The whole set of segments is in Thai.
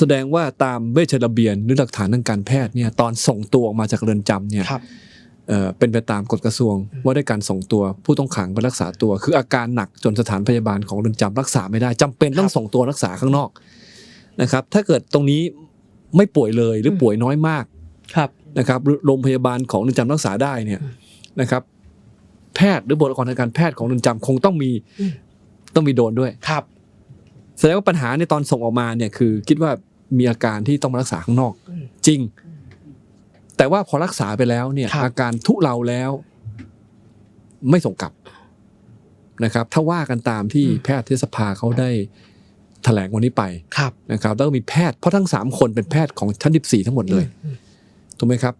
แสดงว่าตามเวชระเบียนหรือหลักฐานทางการแพทย์เนี่ยตอนส่งตัวออกมาจากเรือนจำเนี่ยครับเอ่อเป็นไปตามกฎกระทรวงว่าได้การส่งตัวผู้ต้องขังไปรักษาตัว คืออาการหนักจนสถานพยาบาลของเรือนจำรักษาไม่ได้จำเป็นต้องส่งตัวรักษาข้างนอกนะครับ ถ้าเกิดตรงนี้ไม่ป่วยเลยหรือป่วยน้อยมากครับนะครับหรือโรงพยาบาลของเรือนจำรักษาได้เนี่ยนะครับ แพทย์หรือบุคลากรทางการแพทย์ของเรือนจำคงต้องมีอืมต้องมีโดนด้วยครับแสดงว่าปัญหาในตอนส่งออกมาเนี่ยคือ คิดว่า มีอาการที่ต้องมารักษาข้างนอกอืมจริง แต่ว่าพอรักษาไปแล้วเนี่ยครับอาการทุเลาแล้ว ไม่ส่งกลับนะครับ ถ้าว่ากันตามที่แพทยสภาเขาได้แถลงวันนี้ไปครับนะครับ แล้วก็มีแพทย์เพราะทั้งสามคนเป็นแพทย์ของชั้นที่สี่ทั้งหมดเลยอืมถูกไหมครับ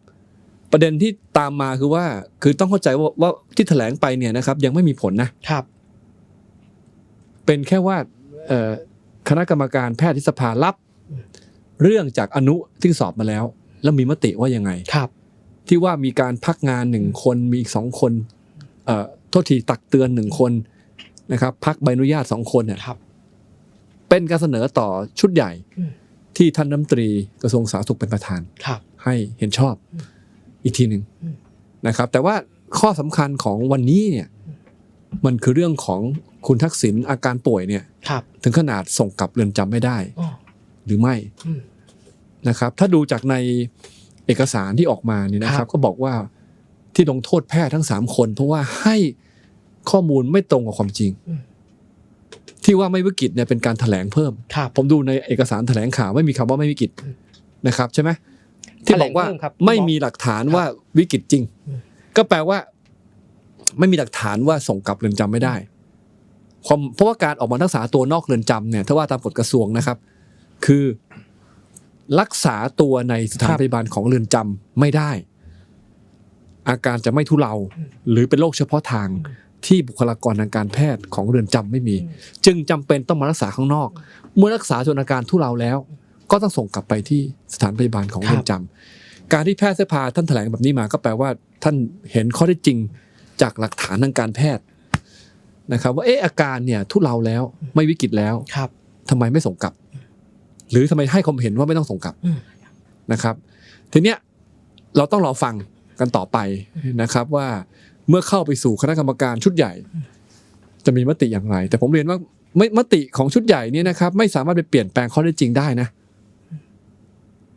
ประเด็นที่ตามมาคือว่า คือต้องเข้าใจว่าว่าที่แถลงไปเนี่ยนะครับ ยังไม่มีผลนะครับ เป็นแค่ว่าเอ่อคณะกรรมการแพทยสภารับ เรื่องจากอนุที่สอบมาแล้ว แล้วมีมติว่ายังไงครับ ที่ว่ามีการพักงานหนึ่งคนมีอีกสองคนเอ่อโทษทีตักเตือนหนึ่งคนนะครับ พักใบอนุญาตสองคนเนี่ยครับเป็นการเสนอต่อชุดใหญ่อืมที่ท่านน้ำตรีกระทรวงสาธารณสุขเป็นประธานครับให้เห็นชอบอีกทีหนึ่งอืมนะครับ แต่ว่าข้อสำคัญของวันนี้เนี่ย มันคือเรื่องของคุณทักษิณอาการป่วยเนี่ยครับถึงขนาดส่งกลับเรือนจำไม่ได้อ๋อ หรือไม่อืมนะครับ ถ้าดูจากในเอกสารที่ออกมาเนี่ยนะคครัรับบก็บอกว่าที่ลงโทษแพทย์ทั้งสามคน เพราะว่าให้ข้อมูลไม่ตรงกับความจริง ที่ว่าไม่วิกฤตเนี่ยเป็นการแถลงเพิ่มครับผมดูในเอกสารแถลงข่าวไม่มีคำว่าไม่วิกฤตนะครับ ใช่ไหมที่บอกว่าแถลงเพิ่มครับไม่มีหลักฐานว่าวิกฤตจริงอืมก็แปลว่า ไม่มีหลักฐานว่าส่งกลับเรือนจำไม่ได้ความเพราะว่าการออกมารักษาตัวนอกเรือนจำเนี่ยถ้าว่าตามกฎกระทรวงนะครับ คือรักษาตัวในสถานครับพยาบาลของเรือนจำไม่ได้ อาการจะไม่ทุเลาหรือเป็นโรคเฉพาะทางที่บุคลากรทางการแพทย์ของเรือนจำไม่มี จึงจำเป็นต้องมารักษาข้างนอก เมื่อรักษาจนอาการทุเลาแล้ว ก็ต้องส่งกลับไปที่สถานพยาบาลของครับเรือนจำการที่แพทย์สภาท่านแถลงแบบนี้มาก็แปลว่า ท่านเห็นข้อเท็จจริงจากหลักฐานทางการแพทย์นะครับ ว่าเอออาการเนี่ยทุเลาแล้วไม่วิกฤตแล้วครับทำไมไม่ส่งกลับ หรือทำไมให้ความเห็นว่าไม่ต้องส่งกลับอืมนะครับ ทีเนี้ยเราต้องรอฟังกันต่อไปนะครับว่าเมื่อเข้าไปสู่คณะกรรมการชุดใหญ่ จะมีมติอย่างไร แต่ผมเรียนว่าไม่มติของชุดใหญ่เนี่ยนะครับ ไม่สามารถไปเปลี่ยนแปลงข้อเท็จจริงได้นะ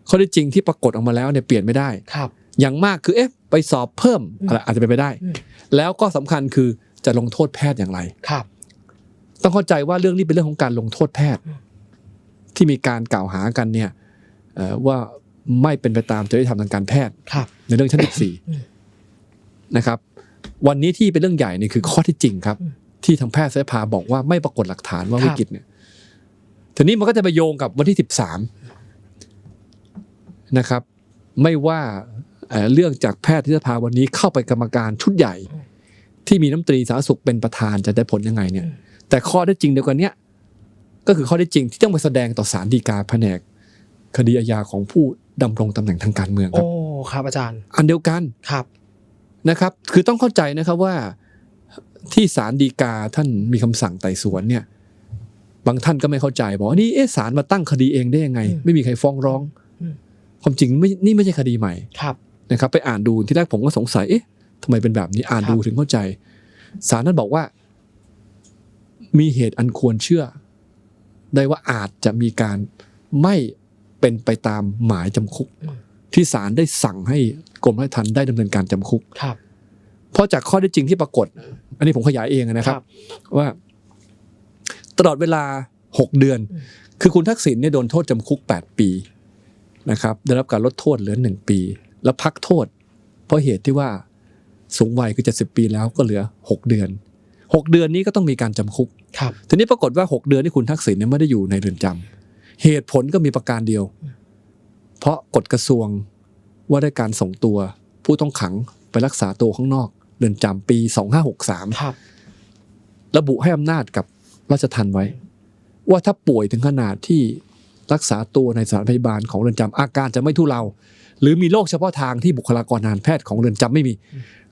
ข้อเท็จจริงที่ปรากฏออกมาแล้วเนี่ยเปลี่ยนไม่ได้ครับ อย่างมากคือเอ๊ะไปสอบเพิ่มอะไรอาจจะเป็นไปได้อืมแล้วก็สำคัญคือจะลงโทษแพทย์อย่างไรครับ ต้องเข้าใจว่าเรื่องนี้เป็นเรื่องของการลงโทษแพทย์อืม ที่มีการกล่าวหากันเนี่ยเอ่อว่าไม่เป็นไปตามจริยธรรมทางการแพทย์ครับในเรื่องชั้นที่สี่อืมนะครับ วันนี้ที่เป็นเรื่องใหญ่นี่คือข้อที่จริงครับอืมที่ทางแพทย์สภาบอกว่าไม่ปรากฏหลักฐานว่าครับวิกฤตเนี่ยทีนี้มันก็จะไปโยงกับวันที่สิบสามนะครับ ไม่ว่าเอ่อเรื่องจากแพทย์ที่สภาวันนี้เข้าไปกรรมการชุดใหญ่ ที่มีน้ำตรีสาธารณสุขเป็นประธานจะได้ผลยังไงเนี่ย แต่ข้อได้จริงเดียวกันเนี้ย ก็คือข้อได้จริงที่ต้องไปแสดงต่อศาลฎีกาแผนก คดีอาญาของผู้ดำรงตำแหน่งทางการเมืองคโอ้รับครับอาจารย์ อันเดียวกันครับนะครับ คือต้องเข้าใจนะครับว่าที่ศาลฎีกาท่านมีคำสั่งไต่สวนเนี่ย บางท่านก็ไม่เข้าใจบอกว่านี่เอ๊ะศาลมาตั้งคดีเองได้ยังไงอืมไม่มีใครฟ้องร้องอืมความจริงไม่นี่ไม่ใช่คดีใหม่ครับนะครับ ไปอ่านดูที่แรกผมก็สงสัยเอ๊ะทำไมเป็นแบบนี้อ่านครับดูถึงเข้าใจศาลนั้นบอกว่า มีเหตุอันควรเชื่อ ได้ว่าอาจจะมีการไม่เป็นไปตามหมายจำคุกอืมที่ศาลได้สั่งให้กรมราชทัณฑ์ได้ดำเนินการจำคุกครับเพราะจากข้อได้จริงที่ปรากฏ อันนี้ผมขยายเองนะครับครับว่า ตลอดเวลา6เดือนอืมคือคุณทักษิณเนี่ยโดนโทษจำคุก8ปีนะครับได้รับการลดโทษเหลือ1ปี แล้วพักโทษ เพราะเหตุที่ว่าสูงวัยคือ70ปีแล้วก็เหลือ6เดือน 6 เดือนนี้ก็ต้องมีการจำคุกครับทีนี้ปรากฏว่า 6 เดือนที่คุณทักษิณเนี่ยไม่ได้อยู่ในเรือนจำเหตุผลก็มีประการเดียว เพราะกฎกระทรวงว่าได้การส่งตัวผู้ต้องขังไปรักษาตัวข้างนอกเรือนจำปี 2563ครับระบุให้อำนาจกับราชทัณฑ์ไว้ ว่าถ้าป่วยถึงขนาดที่รักษาตัวในสถานพยาบาลของเรือนจำอาการจะไม่ทุเลาหรือมีโรคเฉพาะทางที่บุคลากรทางการแพทย์ของเรือนจำไม่มี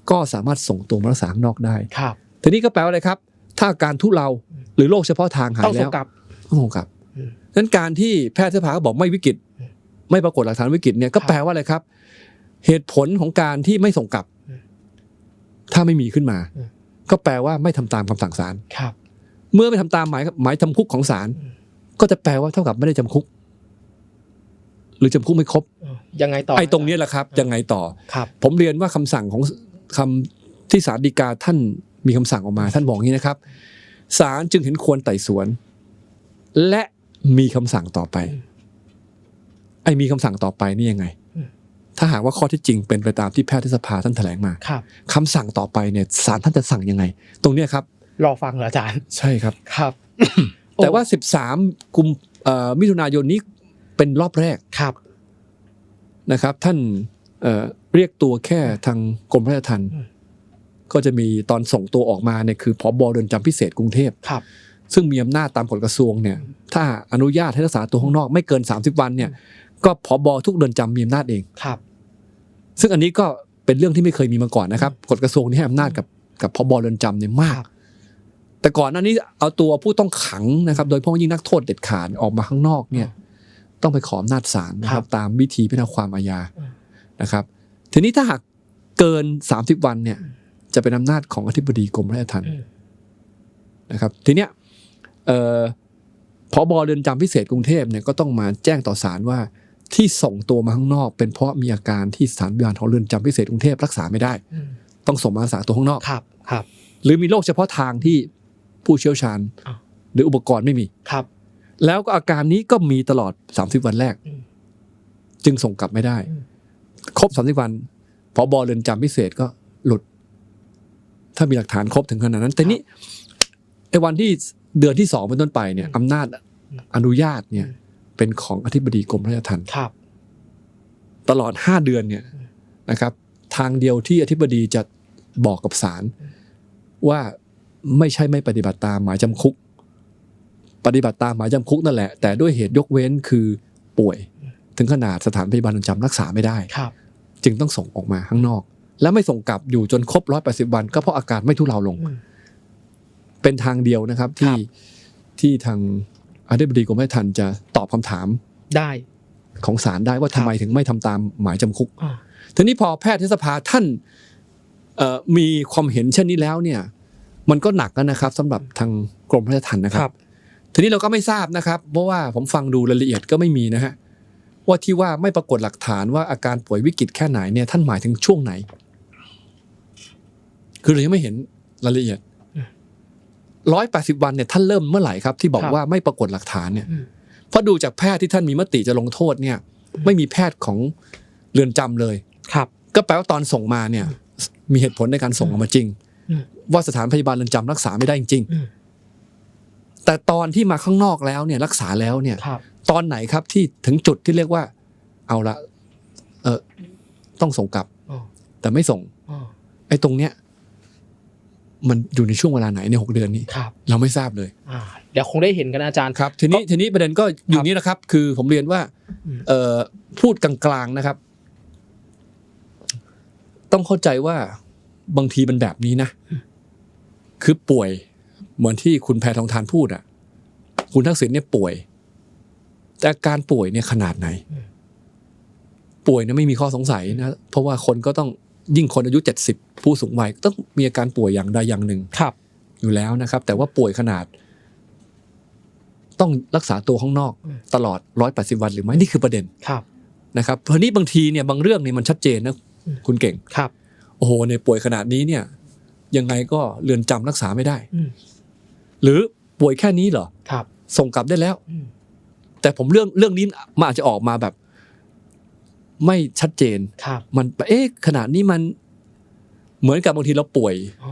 ก็สามารถส่งตัวมารักษาข้างนอกได้ครับ ทีนี้ก็แปลว่าอะไรครับ ถ้าอาการทุเลาหรือโรคเฉพาะทางหาต้อยงแล้ส่งวกลับต้องส่งกลับอืมนั้นการที่แพทย์สภาก็บอกไม่วิกฤต ไม่ปรากฏหลักฐานวิกฤตเนี่ยก็ครับแปลว่าอะไรครับ เหตุผลของการที่ไม่ส่งกลับอืมถ้าไม่มีขึ้นมาอืมก็แปลว่าไม่ทำตามคำสั่งศาลครับเมื่อไม่ทำตามหมายหมายจำคุกของศาลอืมก็จะแปลว่าเท่ากับไม่ได้จำคุก หรือจำคุกไม่ครบเออยังไงต่อไอ้ตรงเนี้ยแหละครับยังไงต่อครับ ผมเรียนว่าคำสั่งของคำที่ศาลฎีกาท่าน มีคำสั่งออกมาท่านบอกอย่างนี้นะครับศาลจึงเห็นควรไต่สวน และมีคำสั่งต่อไปอืมไอ้มีคำสั่งต่อไปนี่ยังไงอืมถ้าหากว่าข้อที่จริงเป็นไปตามที่แพทยสภาท่านแถลงมาครับคำสั่งต่อไปเนี่ยศาลท่านจะสั่งยังไง ตรงเนี้ยครับ รอฟังเหรออาจารย์ ใช่ครับครับ แต่ว่า13กุมเอ่อมิถุนายนนี้เป็นรอบแรกครับนะครับ ท่านเอ่อเรียกตัวแค่ทางกรมราชทัณฑ์อืม ก็จะมีตอนส่งตัวออกมาเนี่ยคือพอบเรือนจำพิเศษกรุงเทพครับซึ่งมีอำนาจตามกฎกระทรวงเนี่ยถ้าอนุญาตให้รักษาตัวข้างนอกไม่เกิน 30 วันเนี่ยก็พอบทุกเรือนจำมีอำนาจเองครับ ซึ่งอันนี้ก็เป็นเรื่องที่ไม่เคยมีมาก่อนนะครับกฎกระทรวงนี้ให้อำนาจกับกับพบเรือนจำเนี่ยมากครับแต่ก่อนหน้านี้เอาตัวผู้ต้องขังนะครับ โดยเฉพาะยิ่งนักโทษเด็ดขาดออกมาข้างนอกเนี่ยต้องไปขออำนาจศาลนะคครัรับบตามวิธีพิจารณาความอาญาอืมนะครับ ทีนี้ถ้าหากเกิน 30 วันเนี่ย จะเป็นอำนาจของอธิบดีกรมราชทัณฑ์อืมนะครับ ทีเนี้ยเอ่อพอบเรือนจำพิเศษกรุงเทพเนี่ยก็ต้องมาแจ้งต่อศาลว่าที่ส่งตัวมาข้างนอก เป็นเพราะมีอาการที่สถานพยาบาลของเรือนจำพิเศษกรุงเทพรักษาไม่ได้อืมต้องส่งมารักษาตัวข้างนอกครับครับ หรือมีโรคเฉพาะทางที่ผู้เชี่ยวชาญอ้าวหรืออุปกรณ์ไม่มีครับ แล้วก็อาการนี้ก็มีตลอด 30 วันแรกอืมจึงส่งกลับไม่ได้อืมครบ 30 วันพอบเรือนจำพิเศษก็หลุด ถ้ามีหลักฐานครบถึงขนาดนั้น แต่นี่ไอ้วันที่เดือนที่สองเป็นต้นไปเนี่ยอำนาจอนุญาตเนี่ย เป็นของอธิบดีกรมราชทัณฑ์ครับ ตลอด5เดือนเนี่ยนะครับ ทางเดียวที่อธิบดีจะบอกกับศาลว่าไม่ใช่ไม่ปฏิบัติตามหมายจำคุก ปฏิบัติตามหมายจำคุกนั่นแหละ แต่ด้วยเหตุยกเว้นคือป่วย ถึงขนาดสถานพยาบาลเรือนจำรักษาไม่ได้ครับจึงต้องส่งออกมาข้างนอก และไม่ส่งกลับอยู่จนครบร้อยแปดสิบวัน ก็เพราะอาการไม่ทุเลาลงอืมเป็นทางเดียวนะครับ ที่ครับที่ทางอธิบดีกรมราชทัณฑ์จะตอบคำถามได้ของศาลได้ว่าทำไมถึงไม่ทำตามหมายจำคุกอ่าทีนี้พอแพทยสภาท่านเอ่อมีความเห็นเช่นนี้แล้วเนี่ย มันก็หนักแล้วนะครับสำหรับทางกรมราชทัณฑ์นะคครัรับบทีนี้เราก็ไม่ทราบนะครับ เพราะว่าผมฟังดูรายละเอียดก็ไม่มีนะฮะว่าที่ว่าไม่ปรากฏหลักฐานว่าอาการป่วยวิกฤตแค่ไหนเนี่ยท่านหมายถึงช่วงไหน คือเรายังไม่เห็นรายละเอียดร้อยแปดสิบวันเนี่ยท่านเริ่มเมื่อไหร่ครับ ที่บอกครับว่าไม่ปรากฏหลักฐานเนี่ยอืมเพราะดูจากแพทย์ที่ท่านมีมติจะลงโทษเนี่ย ไม่มีแพทย์ของเรือนจำเลยครับ ก็แปลว่าตอนส่งมาเนี่ย มีเหตุผลในการส่งออกมาจริงอืมว่าสถานพยาบาลเรือนจำรักษาไม่ได้จริงอืมๆแต่ตอนที่มาข้างนอกแล้วเนี่ยรักษาแล้วเนี่ยครับตอนไหนครับที่ถึงจุดที่เรียกว่า เอาละเออต้องส่งกลับอ๋อแต่ไม่ส่งอ๋อไอ้ตรงเนี้ย มันอยู่ในช่วงเวลาไหนในหกเดือนนี้ ครับเราไม่ทราบเลยอ่าเดี๋ยวคงได้เห็นกันนะอาจารย์ ครับทีนี้ทีนี้ประเด็นก็อยู่นี้นะครับ คือผมเรียนว่า อืม เอ่อพูดกลางๆนะครับ ต้องเข้าใจว่าบางทีมันแบบนี้นะ คือป่วยเหมือนที่คุณแพทองทานพูดอะ คุณทักษิณเนี่ยป่วย แต่อาการป่วยเนี่ยขนาดไหน ป่วยเนี่ยไม่มีข้อสงสัยนะ เพราะว่าคนก็ต้อง ยิ่งคนอายุเจ็ดสิบผู้สูงวัยต้องมีอาการป่วยอย่างใดอย่างหนึ่งครับ อยู่แล้วนะครับ แต่ว่าป่วยขนาด ต้องรักษาตัวข้างนอกอืมตลอดร้อยแปดสิบวันหรือไม่นี่คือประเด็นครับนะครับเพราะนี้บางทีเนี่ยบางเรื่องเนี่ยมันชัดเจนนะอืมคุณเก่งครับ โอ้โหในป่วยขนาดนี้เนี่ย ยังไงก็เรือนจำรักษาไม่ได้อืมหรือป่วยแค่นี้เหรอครับ ส่งกลับได้แล้วอืมแต่ผมเรื่องเรื่องนี้มันอาจจะออกมาแบบ ไม่ชัดเจนครับมันเอ๊ะขนาดนี้มันเหมือนกับบางทีเราป่วยอ๋อ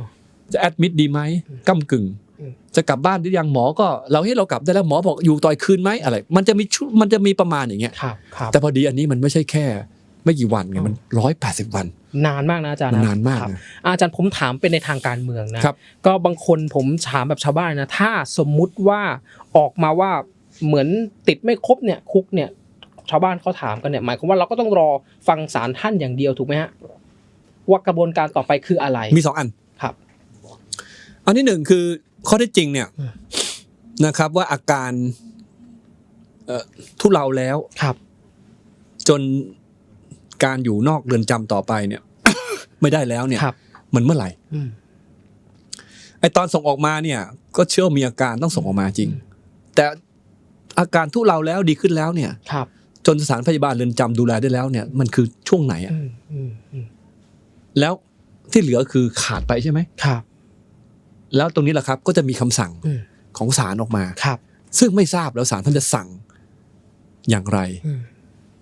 จะแอดมิดดีไหมอืมก้ากึ่งอืมจะกลับบ้านหรือยังหมอก็ เราให้เรากลับได้แล้วหมอบอกอยู่ต่อยคืนไหมอะไร มันจะมีชุมันจะมีประมาณอย่างเงี้ยครับครับแต่พอดีอันนี้มันไม่ใช่แค่ ไม่กี่วันไงมันร้อยแปดสิบวัน นานมากนะอาจารย์มันนะนานมากครับนะอาจารย์ผมถามเป็นในทางการเมืองนะครับก็บางคนผมถามแบบชาวบ้านนะถ้าสมมุติว่าออกมาว่าเหมือนติดไม่ครบเนี่ยคุกเนี่ย ชาวบ้านเขาถามกันเนี่ยหมายความว่าเราก็ต้องรอฟังศาลท่านอย่างเดียวถูกไหมฮะว่ากระบวนการต่อไปคืออะไรมีสองอันครับ อันที่หนึ่งคือข้อเท็จจริงเนี่ยอืมนะครับ ว่าอาการเอ่อทุเลาแล้วครับ จนการอยู่นอกเรือนจำต่อไปเนี่ย ไม่ได้แล้วเนี่ยครับมันเมื่อไหร่อืมไอตอนส่งออกมาเนี่ย ก็เชื่อว่ามีอาการต้องส่งออกมาจริง แต่อาการทุเลาแล้วดีขึ้นแล้วเนี่ย ครับ จนสถานพยาบาลเรือนจำดูแลได้แล้วเนี่ยมันคือช่วงไหนอะอืมอืมอืมแล้วที่เหลือคือขาดไปใช่ไหมครับ แล้วตรงนี้แหละครับ ก็จะมีคำสั่งอืมของศาลออกมาครับ ซึ่งไม่ทราบแล้วศาลท่านจะสั่งอย่างไรอืม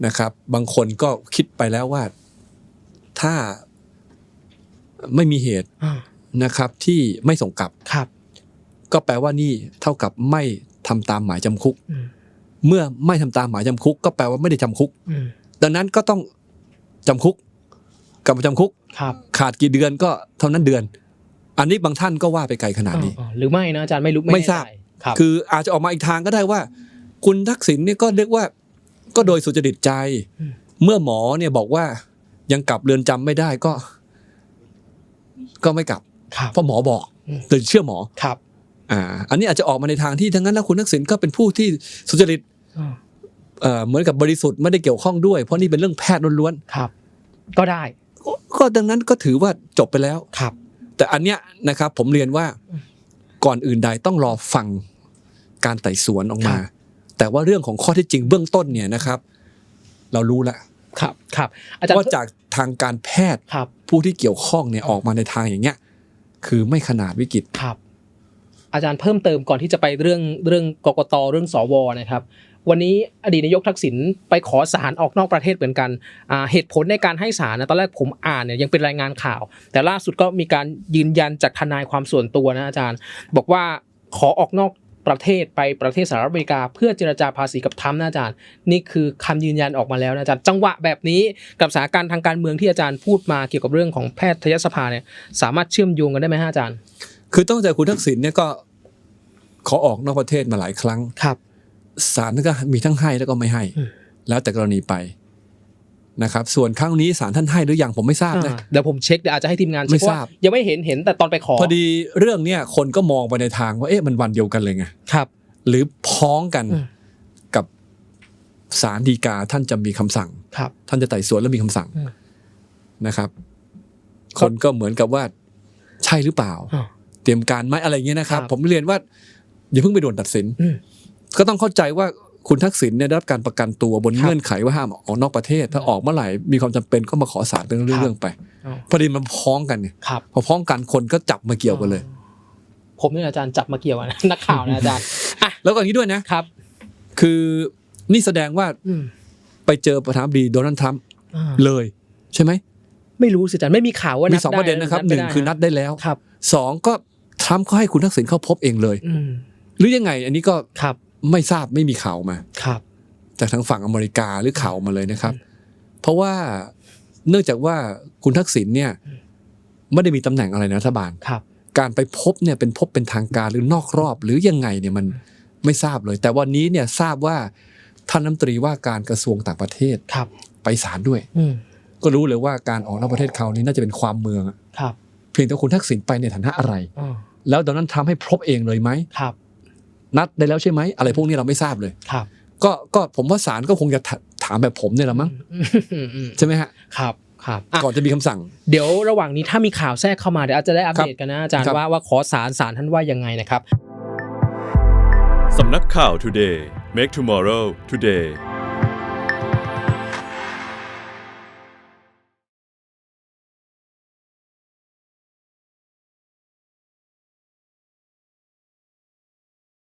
นะครับ บางคนก็คิดไปแล้วว่าถ้าไม่มีเหตุอ่านะครับ ที่ไม่ส่งกลับครับ ก็แปลว่านี่เท่ากับไม่ทำตามหมายจำคุกอืม เมื่อไม่ทำตามหมายจำคุก ก็แปลว่าไม่ได้จำคุกอืมดังนั้นก็ต้องจำคุกกลับมาจำคุกครับขาดกี่เดือนก็เท่านั้นเดือน อันนี้บางท่านก็ว่าไปไกลขนาดนี้อ่าหรือไม่นะอาจารย์ไม่รู้ไม่แน่ทราบใจครับคืออาจจะออกมาอีกทางก็ได้ว่า คุณทักษิณเนี่ยก็เรียกว่า ก็โดยสุจริตใจอืมเมื่อหมอเนี่ยบอกว่ายังกลับเรือนจำไม่ได้ก็ ก็ไม่กลับครับเพราะหมอบอกอืมแต่เชื่อหมอครับ อ่าอันนี้อาจจะออกมาในทางที่ทั้งนั้นแล้วคุณทักษิณก็เป็นผู้ที่สุจริตอ่าเอ่อเหมือนกับบริสุทธิ์ไม่ได้เกี่ยวข้องด้วย เพราะนี่เป็นเรื่องแพทย์ล้วนครับ ก็ได้ๆก็ก็ดังนั้นก็ถือว่าจบไปแล้วครับ แต่อันเนี้ยนะครับ ผมเรียนว่าก่อนอื่นใดต้องรอฟังการไต่สวนออกมาครับแต่ว่าเรื่องของข้อเท็จจริงเบื้องต้นเนี่ยนะครับ เรารู้แล้วครับครับอาจารย์ว่าจากทางการแพทย์ครับผู้ที่เกี่ยวข้องเนี่ยออกมาในทางอย่างเงี้ย คือไม่ขนาดวิกฤตครับ อาจารย์เพิ่มเติมก่อนที่จะไปเรื่องเรื่องกกตเรื่องสวนะครับ วันนี้อดีตนายกทักษิณไปขอสารออกนอกประเทศเหมือนกันเหตุผลในการให้สารนะตอนแรกผมอ่านเนี่ยยังเป็นรายงานข่าว แต่ล่าสุดก็มีการยืนยันจากทนายความส่วนตัวนะอาจารย์ บอกว่าขอออกนอกประเทศไปประเทศสหรัฐอเมริกา เพื่อเจรจาภาษีกับทรัมป์นะอาจารย์ นี่คือคำยืนยันออกมาแล้วนะอาจารย์จังหวะแบบนี้กับสถานการณ์ทางการเมืองที่อาจารย์พูดมาเกี่ยวกับเรื่องของแพทยสภาเนี่ยสามารถเชื่อมโยงกันได้ไหมฮะอาจารย์ คือต้องใจคุณทักษิณเนี่ยก็ขอออกนอกประเทศมาหลายครั้งครับศาลก็มีทั้งให้แล้วก็ไม่ให้อืมแล้วแต่กรณีไปนะครับ ส่วนครั้งนี้ศาลท่านให้หรือยังผมไม่ทราบนะอ่าเดี๋ยวผมเช็คเดี๋ยวอาจจะให้ทีมงานเช็คไม่เพทราบว่ายังไม่เห็นเห็นแต่ตอนไปขอ พอดีเรื่องเนี้ยคนก็มองไปในทางว่าเอ๊ะมันวันเดียวกันเลยไงครับ หรือพ้องกันอืมกับศาลฎีกาท่านจะมีคำสั่งครับ ท่านจะไต่สวนแล้วมีคำสั่งอืมนะครับ คนก็เหมือนกับว่าใช่หรือเปล่าอ่าเตรียมการไหมอะไรเงี้ยนะครับครับ ผมเรียนว่าอย่าเพิ่งไปด่วนตัดสินอืมก็ต้องเข้าใจว่าคุณทักษิณเนี่ยได้รับการประกันตัวบนครับเงื่อนไขว่าห้ามออกนอกประเทศ ถ้าออกเมื่อไหร่มีความจำเป็นก็มาขอศาลเป็นเรื่องๆไปอ๋อพอดีมันพ้องกันเนี่ยครับพอพ้องกันคนก็จับมาเกี่ยวกันเลย ผมนี่อาจารย์จับมาเกี่ยวอะนะนักข่าวนะอาจารย์อะแล้วก็อย่างนี้ด้วยนะครับ คือนี่แสดงว่าอืมไปเจอประธานาธิบดีโดนัลด์ทรัมป์อ่าเลยใช่ไหมไม่รู้สิอาจารย์ไม่มีข่าวว่ามีมีสองประเด็นนะครับหนึ่งคือนัดได้แล้วครับสองก็ ทรัมป์ก็ให้คุณทักษิณเข้าพบเองเลยอืมหรือยังไง อันนี้ก็ครับไม่ทราบไม่มีข่าวมาครับจากทางฝั่งอเมริกาหรือข่าวมาเลยนะครับ เพราะว่าเนื่องจากว่าคุณทักษิณเนี่ยไม่ได้มีตำแหน่งอะไรในรัฐบาลครับ การไปพบเนี่ยเป็นพบเป็นทางการหรือนอกรอบ หรือยังไงเนี่ยมันไม่ทราบเลย แต่วันนี้เนี่ยทราบว่าท่านน้ำตรีว่าการกระทรวงต่างประเทศครับ ไปศาลด้วยอืมก็รู้เลยว่าการออกนอกประเทศคราวนี้น่าจะเป็นความเมืองอะครับ เพียงแต่คุณทักษิณไปในฐานะอะไรอ่า แล้วตอนนั้นทำให้พบเองเลยไหมครับ นัดได้แล้วใช่ไหมอะไรพวกนี้เราไม่ทราบเลยครับ ก็ก็ผมว่าศาลก็คงจะถถามแบบผมเนี่ยแหละมั้งอืมอืมใช่ไหมฮะครับครับอะก่อนจะมีคำสั่ง เดี๋ยวระหว่างนี้ถ้ามีข่าวแทรกเข้ามาเดี๋ยวอาจจะได้อัปเดตกันนะอาจารย์ครับว่าว่าขอสารสารท่านว่ายังไงนะครับสำนักข่าว Today Make Tomorrow Today